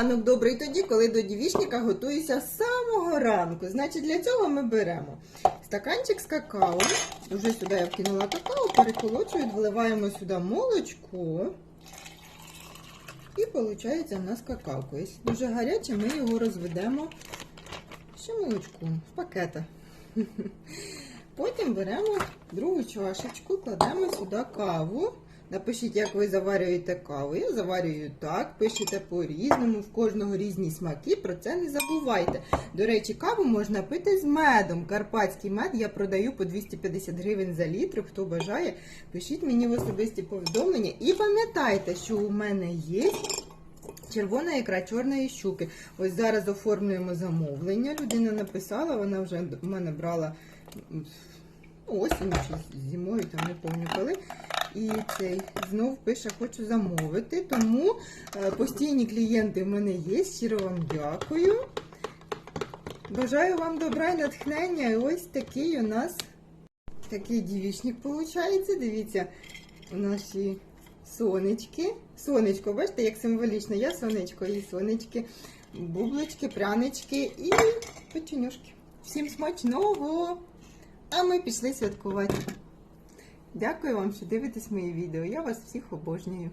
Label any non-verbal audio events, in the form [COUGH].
Ранок добрий тоді, коли до дівішника готуюся з самого ранку. Значить, для цього ми беремо стаканчик з какао. Вже сюди я вкинула какао, переколочую, вливаємо сюди молочко. І виходить у нас какавко. Якщо дуже гаряче, ми його розведемо ще молочком з пакета. [LAUGHS] Потім беремо другу чашечку, кладемо сюди каву. Напишіть, як ви заварюєте каву. Я заварюю так, пишете по-різному, в кожного різні смаки, про це не забувайте. До речі, каву можна пити з медом. Карпатський мед я продаю по 250 гривень за літр. Хто бажає, пишіть мені в особисті повідомлення. І пам'ятайте, що у мене є червона ікра чорної щуки. Ось зараз оформлюємо замовлення. Людина написала, вона вже в мене брала осінь чи зимою, там не пам'ятаю коли. І цей знов пише, хочу замовити. Тому е, постійні клієнти в мене є. Щиро вам дякую. Бажаю вам добра і натхнення. І ось такий у нас такий дівічник виходить. Дивіться, наші сонечки. Сонечко, бачите, як символічно. Я сонечко і сонечки, бублички, прянички і печенюшки. Всім смачного! А ми пішли святкувати. Дякую вам, що дивитесь мої відео. Я вас всіх обожнюю.